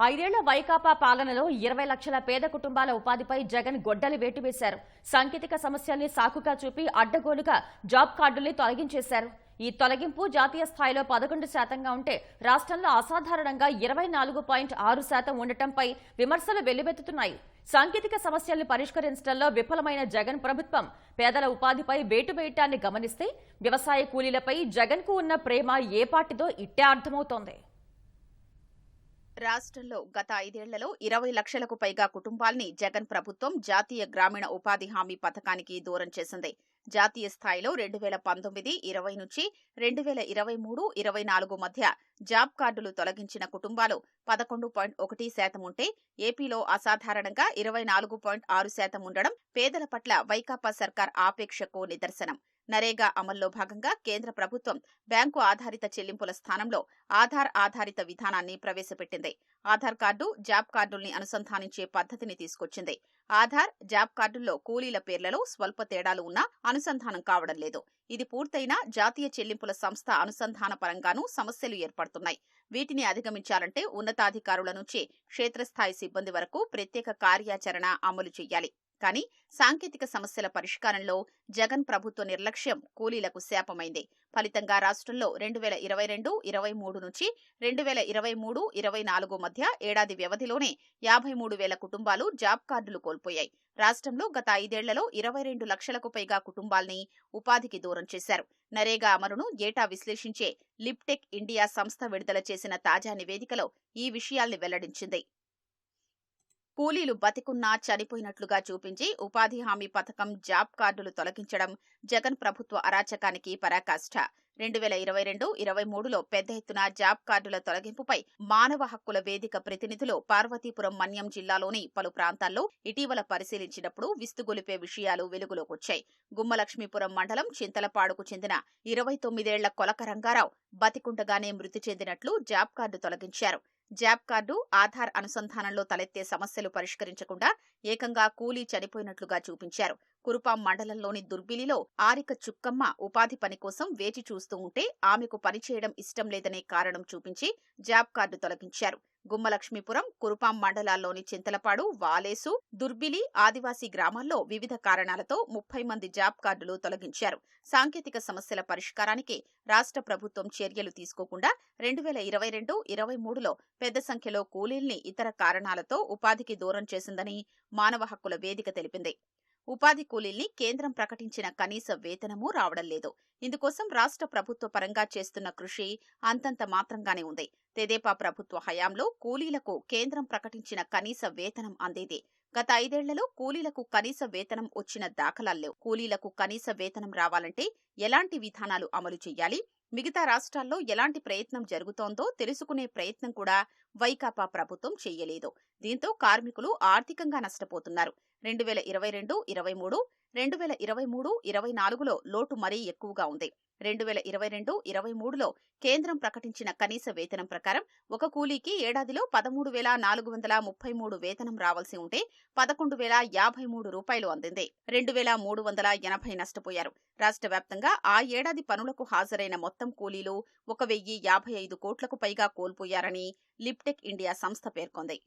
ఐదేళ్ళ వైకాపా పాలనలో ఇరవై లక్షల పేద కుటుంబాల ఉపాధిపై జగన్ గొడ్డలి వేటు వేశారు సాంకేతిక సమస్యల్ని సాకుగా చూపి అడ్డగోలుగా జాబ్ కార్డుల్ని తొలగించేశారు. ఈ తొలగింపు జాతీయ స్థాయిలో పదకొండు శాతంగా ఉంటే రాష్ట్రంలో అసాధారణంగా ఇరవై నాలుగు పాయింట్ ఆరు శాతం ఉండటంపై విమర్శలు వెల్లువెత్తుతున్నాయి. సాంకేతిక సమస్యల్ని పరిష్కరించడంలో విఫలమైన జగన్ ప్రభుత్వం పేదల ఉపాధిపై వేటు వేయటాన్ని గమనిస్తే వ్యవసాయ కూలీలపై జగన్కు ఉన్న ప్రేమ ఏ పాటిదో ఇట్టే అర్థమవుతోంది. రాష్ట్రంలో గత ఐదేళ్ళలో ఇరవై లక్షలకు పైగా కుటుంబాల్ని జగన్ ప్రభుత్వం జాతీయ గ్రామీణ ఉపాధి హామీ పథకానికి దూరం చేసింది. జాతీయ స్థాయిలో రెండు వేల పంతొమ్మిది ఇరవై నుంచి రెండు వేల ఇరవై మూడు ఇరవై నాలుగు మధ్య జాబ్ కార్డులు తొలగించిన కుటుంబాలు పదకొండు పాయింట్ ఒకటి శాతం ఉంటే ఏపీలో అసాధారణంగా ఇరవై నాలుగు పాయింట్ ఆరు శాతం ఉండడం పేదల పట్ల వైకాపా సర్కార్ ఆపేక్షకు నిదర్శనం. నరేగా అమల్లో భాగంగా కేంద్ర ప్రభుత్వం బ్యాంకు ఆధారిత చెల్లింపుల స్థానంలో ఆధార్ ఆధారిత విధానాన్ని ప్రవేశపెట్టింది. ఆధార్ కార్డు జాబ్ కార్డుల్ని అనుసంధానించే పద్ధతిని తీసుకొచ్చింది. ఆధార్ జాబ్ కార్డుల్లో కూలీల పేర్లలో స్వల్ప తేడాలు ఉన్నా అనుసంధానం కావడం లేదు. ఇది పూర్తయినా జాతీయ చెల్లింపుల సంస్థ అనుసంధాన పరంగానూ సమస్యలు ఏర్పడుతున్నాయి. వీటిని అధిగమించాలంటే ఉన్నతాధికారుల నుంచి క్షేత్రస్థాయి సిబ్బంది వరకు ప్రత్యేక కార్యాచరణ అమలు చేయాలి. కానీ సాంకేతిక సమస్యల పరిష్కారంలో జగన్ ప్రభుత్వ నిర్లక్ష్యం కూలీలకు శాపమైంది. ఫలితంగా రాష్ట్రంలో రెండు వేల ఇరవై రెండు ఇరవై మూడు నుంచి రెండు వేల ఇరవై మూడు ఇరవై నాలుగు మధ్య ఏడాది వ్యవధిలోనే యాభై మూడు వేల కుటుంబాలు జాబ్ కార్డులు కోల్పోయాయి. రాష్ట్రంలో గత ఐదేళ్ళలో ఇరవై రెండు లక్షలకు పైగా కుటుంబాల్ని ఉపాధికి దూరం చేశారు. నరేగా అమరును ఏటా విశ్లేషించే లిప్టెక్ ఇండియా సంస్థ విడుదల చేసిన తాజా నివేదికలో ఈ విషయాల్ని వెల్లడించింది. కూలీలు బతికున్నా చనిపోయినట్లుగా చూపించి ఉపాధి హామీ పథకం జాబ్ కార్డులు తొలగించడం జగన్ ప్రభుత్వ అరాచకానికి పరాకాష్ఠ రెండు వేల ఇరవై రెండు ఇరవై మూడులో పెద్ద ఎత్తున జాబ్ కార్డుల తొలగింపుపై మానవ హక్కుల వేదిక ప్రతినిధులు పార్వతీపురం మన్యం జిల్లాలోని పలు ప్రాంతాల్లో ఇటీవల పరిశీలించినప్పుడు విస్తుగొలిపే విషయాలు వెలుగులోకొచ్చాయి గుమ్మలక్ష్మీపురం మండలం చింతలపాడుకు చెందిన ఇరవై తొమ్మిదేళ్ళ కొలక రంగారావు బతికుండగానే మృతి చెందినట్లు జాబ్ కార్డు తొలగించారు. జాబ్ కార్డు ఆధార్ అనుసంధానంలో తలెత్తే సమస్యలు పరిష్కరించకుండా ఏకంగా కూలీ చనిపోయినట్లుగా చూపించారు. కురుపాం మండలంలోని దుర్బిలిలో ఆరిక చుక్కమ్మ ఉపాధి పని కోసం వేచి చూస్తూ ఉంటే ఆమెకు పనిచేయడం ఇష్టం లేదనే కారణం చూపించి జాబ్ కార్డు తొలగించారు. గుమ్మలక్ష్మీపురం కురుపాం మండలాల్లోని చింతలపాడు వాలేసు దుర్బిలి ఆదివాసీ గ్రామాల్లో వివిధ కారణాలతో ముప్పై మంది జాబ్ కార్డులు తొలగించారు. సాంకేతిక సమస్యల పరిష్కారానికి రాష్ట్ర ప్రభుత్వం చర్యలు తీసుకోకుండా రెండు వేల ఇరవై రెండు ఇరవై మూడులో పెద్ద సంఖ్యలో కూలీల్ని ఇతర కారణాలతో ఉపాధికి దూరం చేసిందని మానవ హక్కుల వేదిక తెలిపింది. ఉపాధి కూలీల్ని కేంద్రం ప్రకటించిన కనీస వేతనమూ రావడం లేదు. ఇందుకోసం రాష్ట్ర ప్రభుత్వ పరంగా చేస్తున్న కృషి అంతంత మాత్రంగానే ఉంది. తెదేపా ప్రభుత్వ హయాంలో కూలీలకు కేంద్రం ప్రకటించిన కనీస వేతనం అందేది. గత ఐదేళ్ళలో కూలీలకు కనీస వేతనం వచ్చిన దాఖలాల్లో కూలీలకు కనీస వేతనం రావాలంటే ఎలాంటి విధానాలు అమలు చేయాలి? మిగతా రాష్ట్రాల్లో ఎలాంటి ప్రయత్నం జరుగుతోందో తెలుసుకునే ప్రయత్నం కూడా వైకాపా ప్రభుత్వం చేయలేదు. దీంతో కార్మికులు ఆర్థికంగా నష్టపోతున్నారు. రెండు వేల ఇరవై రెండు ఇరవై మూడు రెండు వేల ఇరవై మూడు ఇరవై నాలుగులో లోటు మరీ ఎక్కువగా ఉంది. రెండు వేల ఇరవై రెండు ఇరవై మూడులో కేంద్రం ప్రకటించిన కనీస వేతనం ప్రకారం ఒక కూలీకి ఏడాదిలో పదమూడు వేల నాలుగు వందల ముప్పై మూడు వేతనం రావాల్సి ఉంటే పదకొండు వేల యాభై మూడు రూపాయలు అందింది. రెండు వేల మూడు వందల ఎనభై నష్టపోయారు. రాష్ట్ర వ్యాప్తంగా ఆ ఏడాది పనులకు హాజరైన మొత్తం కూలీలు ఒక వెయ్యి యాభై ఐదు కోట్లకు పైగా కోల్పోయారని లిప్టెక్ ఇండియా సంస్థ పేర్కొంది.